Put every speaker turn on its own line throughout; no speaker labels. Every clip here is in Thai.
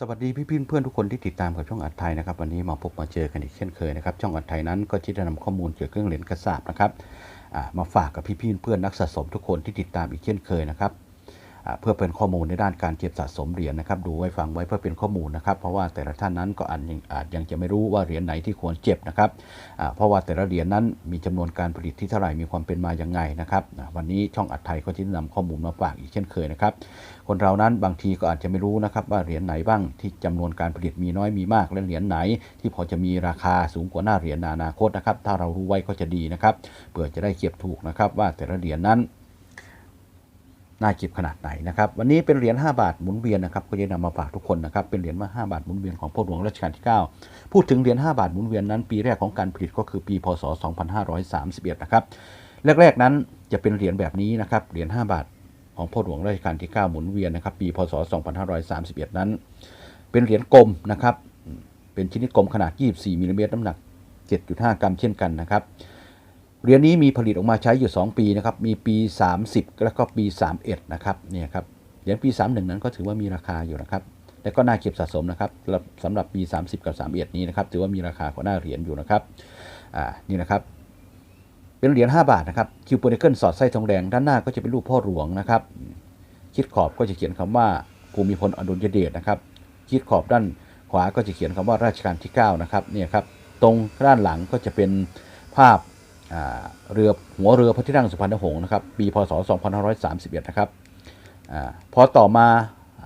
สวัสดีพี่พี่เพื่อนทุกคนที่ติดตามกับช่องอัดไทยนะครับวันนี้มาพบมาเจอกันอีกเช่นเคยนะครับช่องอัดไทยนั้นก็จะได้นำข้อมูลเกี่ยวกับเรื่องเหรียญกระสาบนะครับมาฝากกับพี่พี่เพื่อนนักสะสมทุกคนที่ติดตามอีกเช่นเคยนะครับ เพื่อเป็นข้อมูลในด้านการเก็บสะสมเหรียญนะครับ ดูไว้ฟังไว้เพื่อเป็นข้อมูลนะครับ เพราะว่าแต่ละท่านนั้นก็อาจยังอาจยังจะไม่รู้ว่าเหรียญไหนที่ควรเก็บนะครับ เพราะว่าแต่ละเหรียญนั้นมีจำนวนการผลิตที่เท่าไหร่มีความเป็นมาอย่างไงนะครับวันนี้ช่องอัดไทยก็จะนำข้อมูลมาฝากอีกเช่นเคยนะครับ คนเรานั้นบางทีก็อาจจะไม่รู้นะครับว่าเหรียญไหนบ้างที่จำนวนการผลิตมีน้อยมีมากและเหรียญไหน ที่พอจะมีราคาสูงกว่าหน้าเหรียญในอนาคตนะครับ ถ้าเรารู้ไว้ก็จะดีนะครับเพื่อจะได้เก็บถูกนะครับว่าแต่ละเหรียญนั้น น่าเก็บขนาดไหนนะครับ วันนี้เป็นเหรียญ5บาทหมุนเวียนนะครับก็จะนำมาฝากทุกคนนะครับเป็นเหรียญมา5บาทหมุนเวียนของพ่อหลวงรัชกาลที่ 9 พูดถึงเหรียญ5บาทหมุนเวียนนั้นปีแรกของการผลิตก็คือปีพศ 2531 นะครับแรกๆนั้นจะเป็นเหรียญแบบนี้นะครับเหรียญ5บาทของพ่อหลวงรัชกาลที่ 9 หมุนเวียนนะครับปีพศ 2531 นั้น เป็นเหรียญกลมนะครับเป็นชิ้นกลมขนาด 24มิลลิเมตรน้ำหนัก 7.5 กรัมเช่นกันนะครับ เหรียญนี้มีผลิตออกมาใช้อยู่ 2 ปีนะครับ มีปี 30 แล้วก็ปี 31 นะครับ เนี่ยครับ เหรียญปี 31 นั้นก็ถือว่ามีราคาอยู่นะครับ และก็น่าเก็บสะสมนะครับสำหรับสำหรับปี 30 กับ 31 นี้นะครับ ถือว่ามีราคากว่าหน้าเหรียญอยู่นะครับ อ่า นี่นะครับ เป็นเหรียญ5บาทนะครับ คิวโปเนเกิลสอดไส้ทองแดง ด้านหน้าก็จะเป็นรูปพ่อหลวงนะครับ คิดขอบก็จะเขียนคำว่าภูมิพลอดุลยเดชนะครับ คิดขอบด้านขวาก็จะเขียนคำว่าราชการที่ 9 นะครับ เนี่ยครับ ตรงด้านหลังก็จะเป็นภาพ เรือหัวเรือพระที่นั่งสุพรรณหงษ์นะครับปีพศ 2531 นะครับอพอต่อมาอ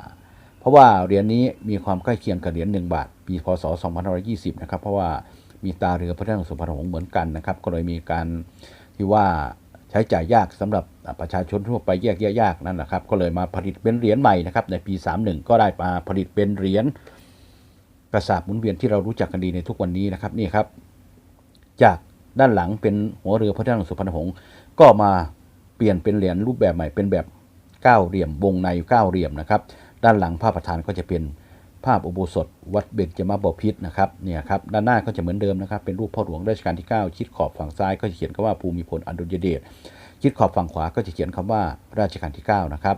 เพราะว่าเหรียญนี้มีความใกล้เคียงกับเหรียญ1บาท ปีพศ 2520 นะครับเพราะว่ามีตาเรือพระที่นั่งสุพรรณหงษ์เหมือนกันนะครับก็เลยมีการที่ว่าใช้จ่ายยากสำหรับประชาชนทั่วไปแยกแยะยากนั่นแหละครับก็เลยมาผลิตเป็นเหรียญใหม่นะครับในปี 31 ก็ได้มาผลิตเป็นเหรียญกระสาบหมุนเวียนที่เรารู้จักกันดีในทุกวันนี้นะครับนี่ครับจาก ด้านหลังเป็นหัวเรือพระที่นั่งสุพรรณหงษ์ก็มาเปลี่ยนเป็นเหรียญรูปแบบใหม่เป็นแบบเก้าเหลี่ยมวงในเก้าเหลี่ยมนะครับ ด้านหลังภาพประธานก็จะเป็นภาพอุโบสถวัดเบญจมาบพิตรนะครับเนี่ยครับด้านหน้าก็จะเหมือนเดิมนะครับ เป็นรูปพ่อหลวงรัชกาลที่ 9 ชิดขอบฝั่งซ้ายก็จะเขียนคำว่าภูมิพลอดุลยเดชชิดขอบฝั่งขวาก็จะเขียนคำว่าราชการที่ 9 นะครับ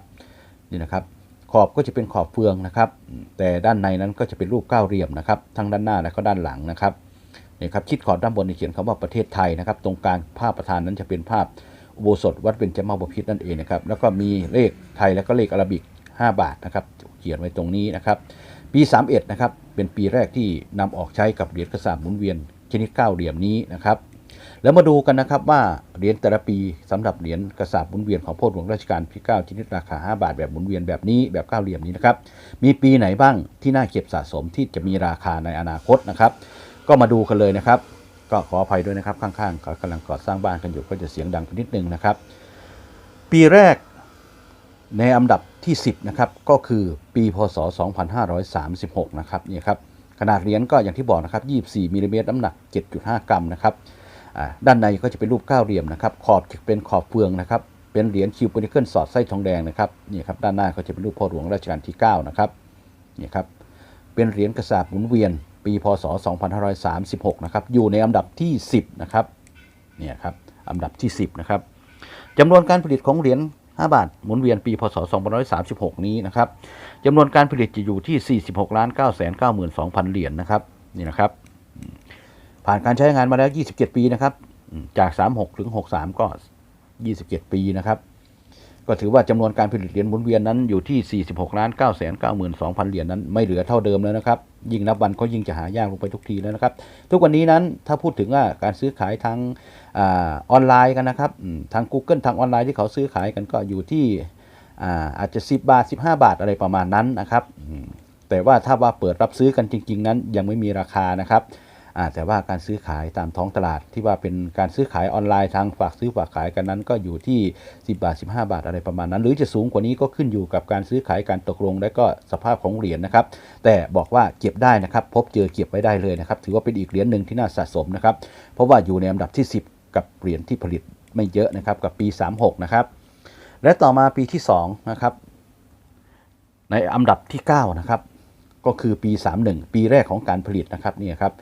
นี่นะครับ ขอบก็จะเป็นขอบเฟืองนะครับ แต่ด้านในนั้นก็จะเป็นรูปเก้าเหลี่ยมนะครับ ทั้งด้านหน้าและก็ด้านหลังนะครับ นี่ครับคิดขอบด้านบนเขียนคำว่าประเทศไทยนะครับ ตรงกลางภาพประธานนั้นจะเป็นภาพอุโบสถวัดเบญจมาบพิตรนั่นเองนะครับ แล้วก็มีเลขไทยแล้วก็เลขอาราบิก 5 บาทนะครับ เขียนไว้ตรงนี้นะครับ ปี 31 นะครับ เป็นปีแรกที่นำออกใช้กับเหรียญกระสาบหมุนเวียนชนิดเก้าเหลี่ยมนี้นะครับ แล้วมาดูกันนะครับว่าเหรียญแต่ละปีสำหรับเหรียญกระสาบหมุนเวียนของพ่อหลวงรัชกาลที่9ชนิดราคา 5 บาทแบบหมุนเวียนแบบนี้แบบเก้าเหลี่ยมนี้นะครับ มีปีไหนบ้างที่น่าเก็บสะสมที่จะมีราคาในอนาคตนะครับ ก็มาดูกันเลยนะครับ ก็ขออภัยด้วยนะครับข้างๆก็กำลังก่อสร้างบ้านกันอยู่ก็จะเสียงดังนิดนึงนะครับ ปีแรกในอันดับที่ 10นะครับก็คือปีพศ 2536 นะครับนี่ครับขนาดเหรียญก็อย่างที่บอกนะครับ 24มิลลิเมตรน้ำหนัก 7.5 กรัมนะครับด้านในก็จะเป็นรูปเก้าเหลี่ยมนะครับ ขอบจะเป็นขอบเฟืองนะครับ เป็นเหรียญคิวปนิเกิลสอดไส้ทองแดงนะครับนี่ครับด้านหน้าก็จะเป็นรูปพ่อหลวงรัชกาลที่ 9 นะครับนี่ครับเป็นเหรียญกระสาบหมุนเวียน ปีพศ 2536 นะครับ อยู่ในอันดับที่ 10 นะครับ เนี่ยครับ อันดับที่ 10 นะครับจำนวนการผลิตของเหรียญ 5 บาท หมุนเวียนปี พศ 2536 นี้นะครับจำนวนการผลิตจะอยู่ที่ 46 ล้าน 9 9 2 0 0 0เหรียญนะครับ นี่นะครับ ผ่านการใช้งานมาแล้ว 27 ปีนะครับ จาก 36 ถึง 63 ก็ 27 ปีนะครับ ก็ถือว่าจำนวนการผลิตเหรียญหมุนเวียนนั้นอยู่ที่ 46ล้าน9 9 2 0 0 0 เหรียญนั้นไม่เหลือเท่าเดิมแล้วนะครับ ยิ่งนับวันก็ยิ่งจะหายากลงไปทุกทีแล้วนะครับ ทุกวันนี้นั้นถ้าพูดถึงว่าการซื้อขายทางอออนไลน์กันนะครับ ทาง Google ทางออนไลน์ที่เขาซื้อขายกันก็อยู่ที่อาอาจจะ 10 บาท 15 บาทอะไรประมาณนั้นนะครับ แต่ว่าถ้าว่าเปิดรับซื้อกันจริง ๆ นั้นยังไม่มีราคานะครับ แต่ว่าการซื้อขายตามท้องตลาดที่ว่าเป็นการซื้อขายออนไลน์ทางฝากซื้อฝากขายกันนั้นก็อยู่ที่ 10 บาท 15 บาทอะไรประมาณนั้น หรือจะสูงกว่านี้ก็ขึ้นอยู่กับการซื้อขายการตกลง และก็สภาพของเหรียญนะครับ แต่บอกว่าเก็บได้นะครับ พบเจอเก็บไว้ได้เลยนะครับ ถือว่าเป็นอีกเหรียญหนึ่งที่น่าสะสมนะครับ เพราะว่าอยู่ในอันดับที่ 10 กับเหรียญที่ผลิตไม่เยอะนะครับกับปี 36 นะครับ และต่อมาปีที่2นะครับในอันดับที่9นะครับก็คือปี 31 ปีแรกของการผลิตนะครับนี่ครับ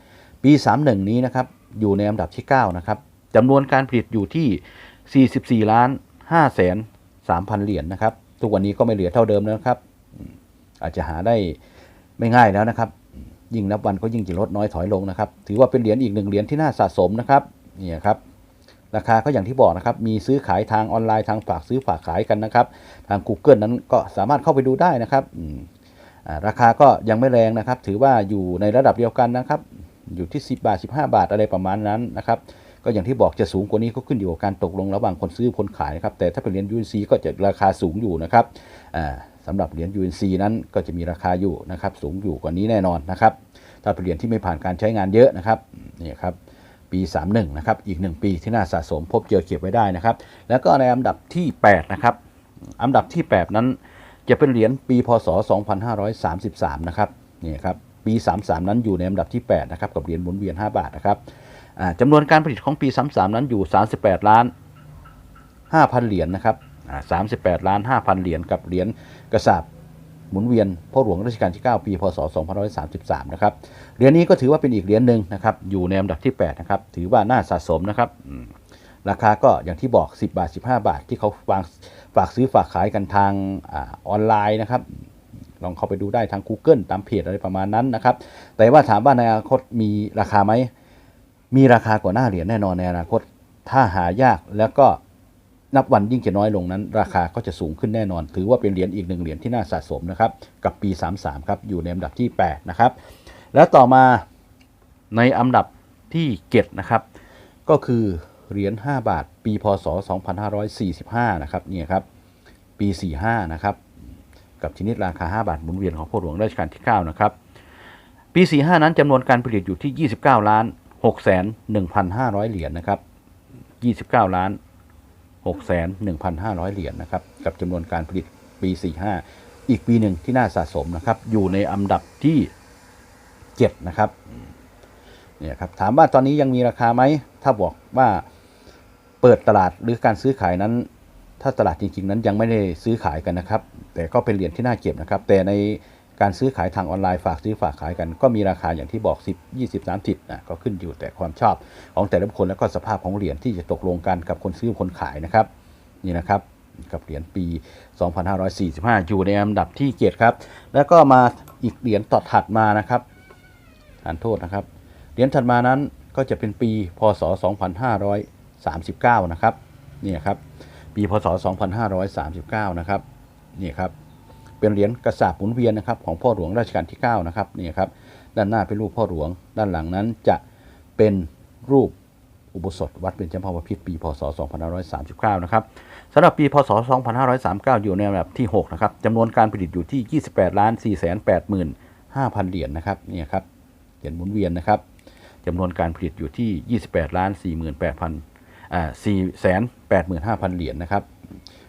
ปี 31 นี้นะครับอยู่ในอันดับที่ 9 นะครับจำนวนการผลิตอยู่ที่ 44 ล้าน5แสน3พันเหรียญนะครับ ทุกวันนี้ก็ไม่เหลือเท่าเดิมแล้วนะครับ อาจจะหาได้ไม่ง่ายแล้วนะครับ ยิ่งนับวันก็ยิ่งจะลดน้อยถอยลงนะครับ ถือว่าเป็นเหรียญอีกหนึ่งเหรียญที่น่าสะสมนะครับนี่ครับ ราคาก็อย่างที่บอกนะครับ มีซื้อขายทางออนไลน์ทางฝากซื้อฝากขายกันนะครับ ทาง Google นั้นก็สามารถเข้าไปดูได้นะครับราคาก็ยังไม่แรงนะครับ ถือว่าอยู่ในระดับเดียวกันนะครับ อยู่ที่ 10 บาท 15 บาทอะไรประมาณนั้นนะครับก็อย่างที่บอกจะสูงกว่านี้ก็ขึ้นอยู่กับการตกลงระหว่างคนซื้อคนขายนะครับแต่ถ้าเป็นเหรียญ UNC ก็จะราคาสูงอยู่นะครับสำหรับเหรียญ UNC นั้นก็จะมีราคาอยู่นะครับสูงอยู่กว่านี้แน่นอนนะครับถ้าเป็นเหรียญที่ไม่ผ่านการใช้งานเยอะนะครับนี่ครับปี 31นะครับอีก 1 ปีที่น่าสะสมพบเจอเก็บไว้ได้นะครับแล้วก็ในอันดับที่8นะครับอันดับที่ 8 นั้นจะเป็นเหรียญปีพศ 2533 นะครับนี่ครับ ปี 33 นั้นอยู่ในอันดับที่ 8 นะครับ กับเหรียญหมุนเวียน 5 บาทนะครับจำนวนการผลิตของปี 33 นั้นอยู่ 38 ล้าน 5,000 เหรียญนะครับ38 ล้าน 5,000 เหรียญกับเหรียญกระสาบหมุนเวียนพ่อหลวงรัชกาลที่ 9 ปี พศ 2533 นะครับ เหรียญนี้ก็ถือว่าเป็นอีกเหรียญหนึ่งนะครับ อยู่ในอันดับที่ 8 นะครับ ถือว่าน่าสะสมนะครับ ราคาก็อย่างที่บอก 10 บาท 15 บาทที่เขาวางฝากซื้อฝากขายกันทางอออนไลน์นะครับ ลองเข้าไปดูได้ทาง Google ตามเพจอะไรประมาณนั้นนะครับ แต่ว่าถามว่าในอนาคตมีราคาไหม มีราคากว่าหน้าเหรียญแน่นอนในอนาคต ถ้าหายากแล้วก็นับวันยิ่งจะน้อยลงนั้น ราคาก็จะสูงขึ้นแน่นอน ถือว่าเป็นเหรียญอีกหนึ่งเหรียญที่น่าสะสมนะครับ กับปี 33 ครับ อยู่ในอันดับที่ 8 นะครับ แล้วต่อมาในอันดับที่7นะครับ ก็คือเหรียญ5บาท ปีพศ 2545 นะครับ เนี่ยครับ ปี 45 นะครับ กับชนิดราคา 5 บาทหมุนเวียนของพ่อหลวงรัชกาลที่ 9 นะครับ ปี 45 นั้นจำนวนการผลิตอยู่ที่ 29 ล้าน6แสน1,500 เหรียญนะครับ 29 ล้าน6แสน1,500 เหรียญนะครับ กับจำนวนการผลิตปี 45 อีกปีหนึ่งที่น่าสะสมนะครับ อยู่ในอันดับที่ 7 นะครับเนี่ยครับถามว่าตอนนี้ยังมีราคาไหม ถ้าบอกว่าเปิดตลาดหรือการซื้อขายนั้น ถ้าตลาดจริงๆ นั้นยังไม่ได้ซื้อขายกันนะครับ แต่ก็เป็นเหรียญที่น่าเก็บนะครับ แต่ในการซื้อขายทางออนไลน์ฝากซื้อฝากขายกัน ก็มีราคาอย่างที่บอก 10 20 30นะก็ขึ้นอยู่แต่ความชอบของแต่ละคคลแล้วก็สภาพของเหรียญที่จะตกลงกันกับคนซื้อคนขายนะครับนี่นะครับกับเหรียญปี 2545 อยู่ในอันดับที่เกียรติครับ แล้วก็มาอีกเหรียญต่อถัดมานะครับทานโทษนะครับ เหรียญถัดมานั้นก็จะเป็นปีพศ 2539 นะครับ นี่ครับ ปีพศ 2539 นะครับ นี่ครับเป็นเหรียญกระสาบหมุนเวียนนะครับของพ่อหลวงรัชกาลที่9นะครับนี่ครับด้านหน้าเป็นรูปพ่อหลวง ด้านหลังนั้นจะเป็นรูปอุโบสถวัดเป็นจำพาวพิษปีพศ 2539 นะครับสำหรับปีพศ 2539 อยู่ในอันดับที่ 6 นะครับจำนวนการผลิตอยู่ที่ 28ล้าน4 8 5 0 0 0 เหรียญนะครับนี่ครับเหรียญหมุนเวียนนะครับจำนวนการผลิตอยู่ที่ 28ล้าน48,000อ่า485,000 เหรียญนะครับ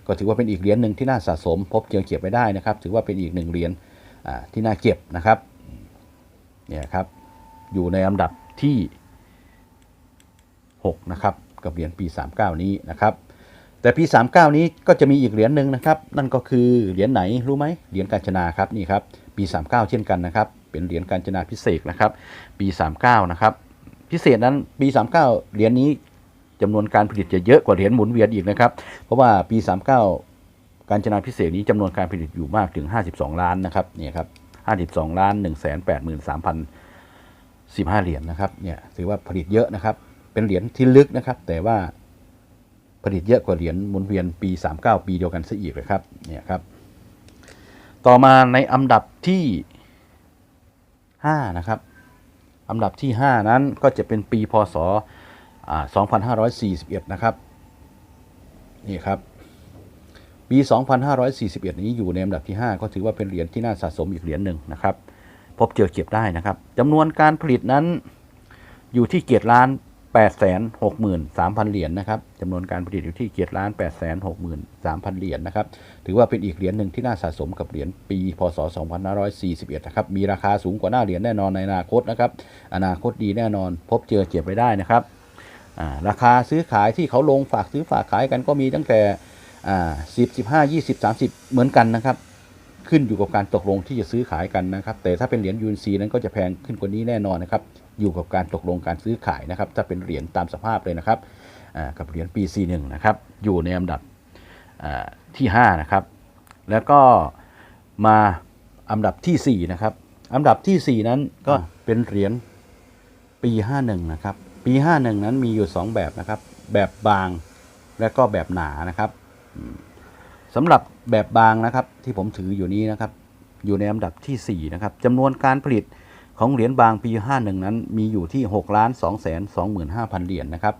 ก็ถือว่าเป็นอีกเหรียญหนึ่งที่น่าสะสม พบเจอเก็บไว้ได้นะครับ ถือว่าเป็นอีกหนึ่งเหรียญที่น่าเก็บนะครับเนี่ยครับอยู่ในลำดับที่6นะครับกับเหรียญปี 39 นี้นะครับ แต่ปี 39 นี้ก็จะมีอีกเหรียญหนึ่งนะครับ นั่นก็คือเหรียญไหนรู้ไหมเหรียญกาญจนาครับนี่ครับปี 39 เช่นกันนะครับ เป็นเหรียญกาญจนาพิเศษนะครับ ปี 39 นะครับพิเศษนั้นปี 39 เหรียญนี้ จำนวนการผลิตจะเยอะกว่าเหรียญหมุนเวียนอีกนะครับ เพราะว่าปี 39 การจนาพิเศษนี้จำนวนการผลิตอยู่มากถึง 52 ล้านนะครับเนี่ยครับ52 ล้าน 1 8 3 0 15 เหรียญนะครับเนี่ยถือว่าผลิตเยอะนะครับ เป็นเหรียญที่ลึกนะครับ แต่ว่าผลิตเยอะกว่าเหรียญหมุนเวียนปี 39 ปีเดียวกันซะอีกเลยครับเนี่ยครับ ต่อมาในอันดับที่ 5 นะครับอันดับที่ 5 นั้นก็จะเป็นปีพศ 2541 นะครับ นี่ครับ ปี 2541 นี้อยู่ในอันดับที่ 5 ก็ถือว่าเป็นเหรียญที่น่าสะสมอีกเหรียญหนึ่งนะครับ พบเจอเก็บได้นะครับจำนวนการผลิตนั้นอยู่ที่เกียรติล้าน8 6 3 0 0 0 เหรียญนะครับจำนวนการผลิตอยู่ที่เกียรติล้าน8 6 3 0 0 0 เหรียญนะครับ ถือว่าเป็นอีกเหรียญหนึ่งที่น่าสะสมกับเหรียญปี พศ 2541 นะครับ มีราคาสูงกว่าหน้าเหรียญแน่นอนในอนาคตนะครับ อนาคตดีแน่นอน พบเจอเก็บไว้ได้นะครับ ราคาซื้อขายที่เขาลงฝากซื้อฝากขายกันก็มีตั้งแต่อ่าสิบสิบห้ายี่สิบสามสิบเหมือนกันนะครับ ขึ้นอยู่กับการตกลงที่จะซื้อขายกันนะครับ แต่ถ้าเป็นเหรียญยูนซีนั้นก็จะแพงขึ้นกว่านี้แน่นอนนะครับ อยู่กับการตกลงการซื้อขายนะครับ ถ้าเป็นเหรียญตามสภาพเลยนะครับอ่ากับเหรียญปี C1 นะครับ อยู่ในอันดับอ่าที่5นะครับ แล้วก็มาอันดับทีสี่4นะครับ อันดับที่สี่นั้นก็เป็นเหรียญปีห้าหนึ่งนะครับ ปีห้าหนึ่งนั้นมีอยู่สองแบบนะครับ แบบบางและก็แบบหนานะครับสำหรับแบบบางนะครับที่ผมถืออยู่นี้นะครับ อยู่ในอันดับที่สี่นะครับจำนวนการผลิตของเหรียญบางปีห้าหนึ่งนั้นมีอยู่ที่หกล้านสองแสนสองหมื่นห้าพันเหรียญนะครับ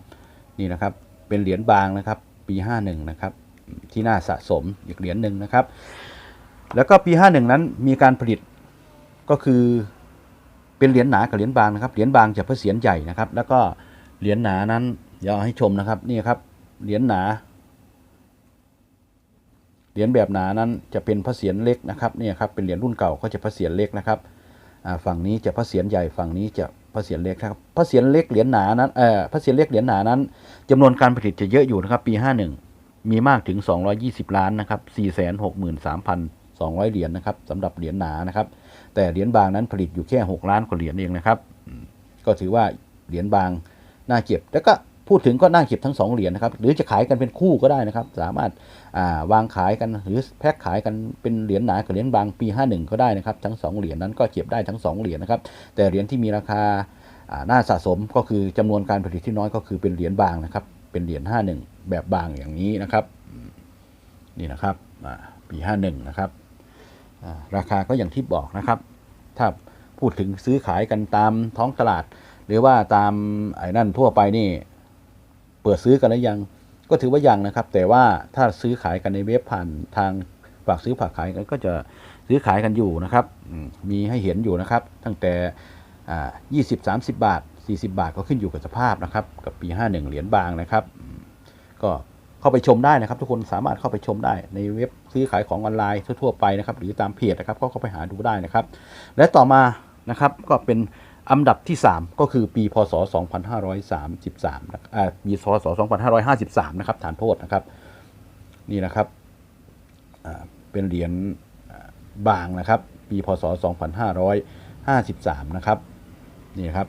นี่นะครับเป็นเหรียญบางนะครับ ปีห้าหนึ่งนะครับ ที่น่าสะสมอีกเหรียญหนึ่งนะครับ แล้วก็ปี 51 นั้นมีการผลิตก็คือ เป็นเหรียญหนากับเหรียญบางนะครับเหรียญบางจะพื่อเสียนใหญ่นะครับ แล้วก็เหรียญหนานั้นเดี๋ยวเอให้ชมนะครับนี่ครับเหรียญหนาเหรียญแบบหนานั้นจะเป็นพระเศียรเล็กนะครับเนี่ยครับเป็นเหรียญรุ่นเก่าก็จะพระเศียรเล็กนะครับฝั่งนี้จะพระเศียรใหญ่ฝั่งนี้จะพระเศียรเล็กครับพระเศียรเล็กเหรียญหนานั้นเอ่อพระเศียรเล็กเหรียญหนานั้นจำนวนการผลิตจะเยอะอยู่นะครับปี 51 มีมากถึง 220 ล้านนะครับ 200 เหรียญนะครับสำหรับเหรียญหนานะครับ แต่เหรียญบางนั้นผลิตอยู่แค่ 6 ล้านกว่าเหรียญเองนะครับ ก็ถือว่าเหรียญบางน่าเก็บ แล้วก็พูดถึงก็น่าเก็บทั้งสองเหรียญนะครับ หรือจะขายกันเป็นคู่ก็ได้นะครับ สามารถาวางขายกันหรือแพ็คขายกันเป็นเหรียญหนากับเหรียญบางปี 51 ก็ได้นะครับ ทั้งสองเหรียญนั้นก็เก็บได้ทั้งสองเหรียญนะครับ แต่เหรียญที่มีราคาน่าสะสมก็คือจำนวนการผลิตที่น้อยก็คือเป็นเหรียญบางนะครับ เป็นเหรียญ51 แบบบางอย่างนี้นะครับ นี่นะครับปี51นะครับ ราคาก็อย่างที่บอกนะครับ ถ้าพูดถึงซื้อขายกันตามท้องตลาด หรือว่าตามไอ้นั่นทั่วไปนี่ เปิดซื้อกันแล้วยัง ก็ถือว่ายังนะครับ แต่ว่าถ้าซื้อขายกันในเว็บผ่านทางฝากซื้อฝากขายกันก็จะซื้อขายกันอยู่นะครับ มีให้เห็นอยู่นะครับ ตั้งแต่อ่า20 30บาท 40 บาทก็ขึ้นอยู่กับสภาพนะครับ กับปี 51 เหรียญบางนะครับ ก็ เข้าไปชมได้นะครับ ทุกคนสามารถเข้าไปชมได้ในเว็บซื้อขายของออนไลน์ทั่วๆไปนะครับหรือตามเพจนะครับก็เข้าไปหาดูได้นะครับ และต่อมานะครับก็เป็นอันดับที่ 3 ก็คือปีพศ 2533นะอ่าปีพศ 2553 นะครับฐานโทษนะครับ นี่นะครับอ่าเป็นเหรียญบางนะครับ ปีพศ 2553 นะครับ นี่ครับ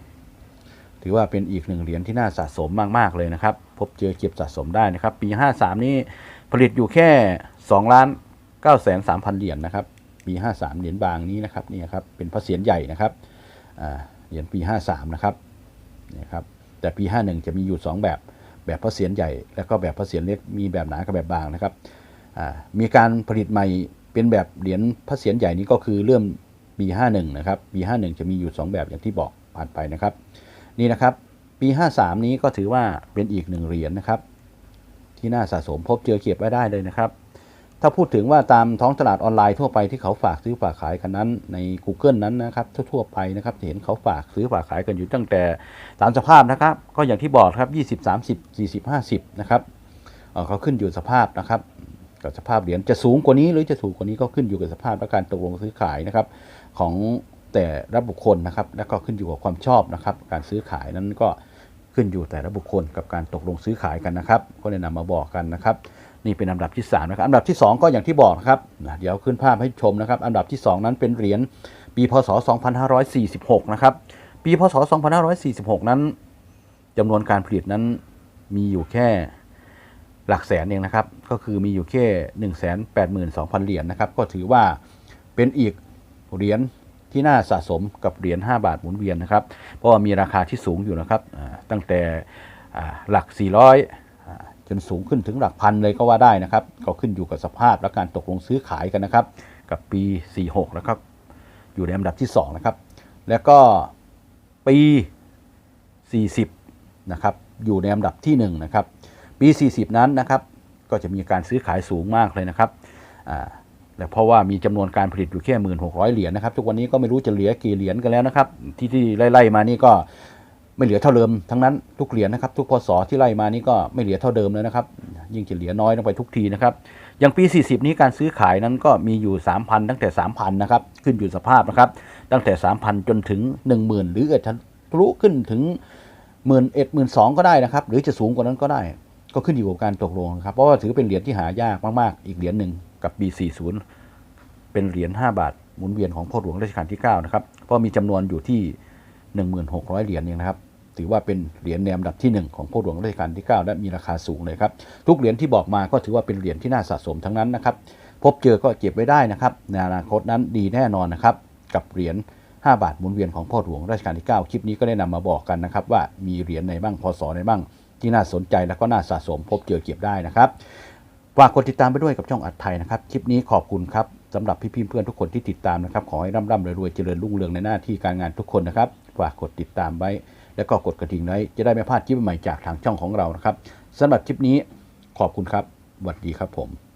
ถือว่าเป็นอีกหนึ่งเหรียญที่น่าสะสมมากๆเลยนะครับ พบเจอเก็บสะสมได้นะครับ ปี 53 นี้ผลิตอยู่แค่2ล้าน9แสน3พันเหรียญนะครับ ปี 53 เหรียญบางนี้นะครับนี่ครับเป็นพระเศียรใหญ่นะครับเหรียญปี 53 นะครับนี่ครับแต่ปี 51 จะมีอยู่ 2 แบบแบบพระเศียรใหญ่ แล้วก็แบบพระเศียรเล็กมีแบบหนากับแบบบางนะครับมีการผลิตใหม่เป็นแบบเหรียญพระเศียรใหญ่นี้ก็คือเริ่มปี 51 นะครับปี 51 จะมีอยู่ 2 แบบอย่างที่บอกผ่านไปนะครับ นี่นะครับ ปี 53 นี้ก็ถือว่าเป็นอีกหนึ่งเหรียญนะครับ ที่น่าสะสมพบเจอเก็บไว้ได้เลยนะครับ ถ้าพูดถึงว่าตามท้องตลาดออนไลน์ทั่วไปที่เขาฝากซื้อฝากขายกันนั้นใน Google นั้นนะครับ ทั่วๆไปนะครับจะเห็นเขาฝากซื้อฝากขายกันอยู่ตั้งแต่ตามสภาพนะครับ ก็อย่างที่บอกครับ20 30 40 50นะครับเอ่อเขาขึ้นอยู่สภาพนะครับกับสภาพเหรียญจะสูงกว่านี้หรือจะถูกกว่านี้ก็ขึ้นอยู่กับสภาพและการตกลงซื้อขายนะครับของ แต่ละบุคคลนะครับ แล้วก็ขึ้นอยู่กับความชอบนะครับ การซื้อขายนั้นก็ขึ้นอยู่แต่ละบุคคลกับการตกลงซื้อขายกันนะครับ ก็แนะนำมาบอกกันนะครับ นี่เป็นอันดับที่3นะครับอันดับที่ 2 ก็อย่างที่บอกนะครับเดี๋ยวขึ้นภาพให้ชมนะครับ อันดับที่ 2 นั้นเป็นเหรียญปีพศ 2546 นะครับ ปีพศ 2546 นั้นจำนวนการผลิตนั้นมีอยู่แค่หลักแสนเองนะครับ ก็คือมีอยู่แค่ 182,000 เหรียญนะครับ ก็ถือว่าเป็นอีกเหรียญ ที่น่าสะสมกับเหรียญ5บาทหมุนเวียนนะครับ เพราะว่ามีราคาที่สูงอยู่นะครับตั้งแต่หลัก 400อ่าจนสูงขึ้นถึงหลักพันเลยก็ว่าได้นะครับ ก็ขึ้นอยู่กับสภาพและการตกลงซื้อขายกันนะครับ กับปี 46 นะครับ อยู่ในอันดับที่ 2 นะครับ แล้วก็ปี 40 นะครับ อยู่ในอันดับที่ 1 นะครับ ปี 40 นั้นนะครับ ก็จะมีการซื้อขายสูงมากเลยนะครับ แต่เพราะว่ามีจำนวนการผลิตอยู่แค่1,600เหรียญนะครับทุกวันนี้ก็ไม่รู้จะเหลือกี่เหรียญกันแล้วนะครับ ที่ที่ไล่ๆมานี่ก็ไม่เหลือเท่าเดิมทั้งนั้นทุกเหรียญนะครับ ทุกพศที่ไล่มานี่ก็ไม่เหลือเท่าเดิมเลยนะครับ ยิ่งจะเหลือน้อยลงไปทุกทีนะครับอย่างปี 40 นี้การซื้อขายนั้นก็มีอยู่ 3,000 ตั้งแต่ 3,000 นะครับ ขึ้นอยู่สภาพนะครับ ตั้งแต่ 3,000 จนถึง 10,000 หรืออาจจะทะลุขึ้นถึงหมื่นเอ็ดหมื่นสองก็ได้นะครับ หรือจะสูงกว่านั้นก็ได้ ก็ขึ้นอยู่กับการตกลงครับ เพราะว่าถือเป็นเหรียญที่หายากมาก ๆ อีกเหรียญหนึ่ง กับ B40 เป็นเหรียญ 5 บาท หมุนเวียนของพ่อหลวงรัชกาลที่ 9 นะครับเพราะมีจำนวนอยู่ที่ 1,600 เหรียญเองนะครับ ถือว่าเป็นเหรียญในอันดับที่ 1 ของพ่อหลวงรัชกาลที่ 9 และมีราคาสูงเลยครับ ทุกเหรียญที่บอกมาก็ถือว่าเป็นเหรียญที่น่าสะสมทั้งนั้นนะครับ พบเจอก็เก็บไว้ได้นะครับ ในอนาคตนั้นดีแน่นอนนะครับ กับเหรียญ5 บาทหมุนเวียนของพ่อหลวงรัชกาลที่ 9 คลิปนี้ก็ได้นำมาบอกกันนะครับ ว่ามีเหรียญไหนบ้างพศไหนบ้างที่น่าสนใจแล้วก็น่าสะสมพบเจอเก็บได้นะครับ ฝากกดติดตามไปด้วยกับช่องอัดไทยนะครับ คลิปนี้ขอบคุณครับสำหรับพี่ๆเพื่อนทุกคนที่ติดตามนะครับ ขอให้ร่ำๆรวยเจริญรุ่งเรืองในหน้าที่การงานทุกคนนะครับ ฝากกดติดตามไว้ แล้วก็กดกระดิ่งไว้จะได้ไม่พลาดคลิปใหม่จากทางช่องของเรานะครับสำหรับคลิปนี้ขอบคุณครับสวัสดีครับผม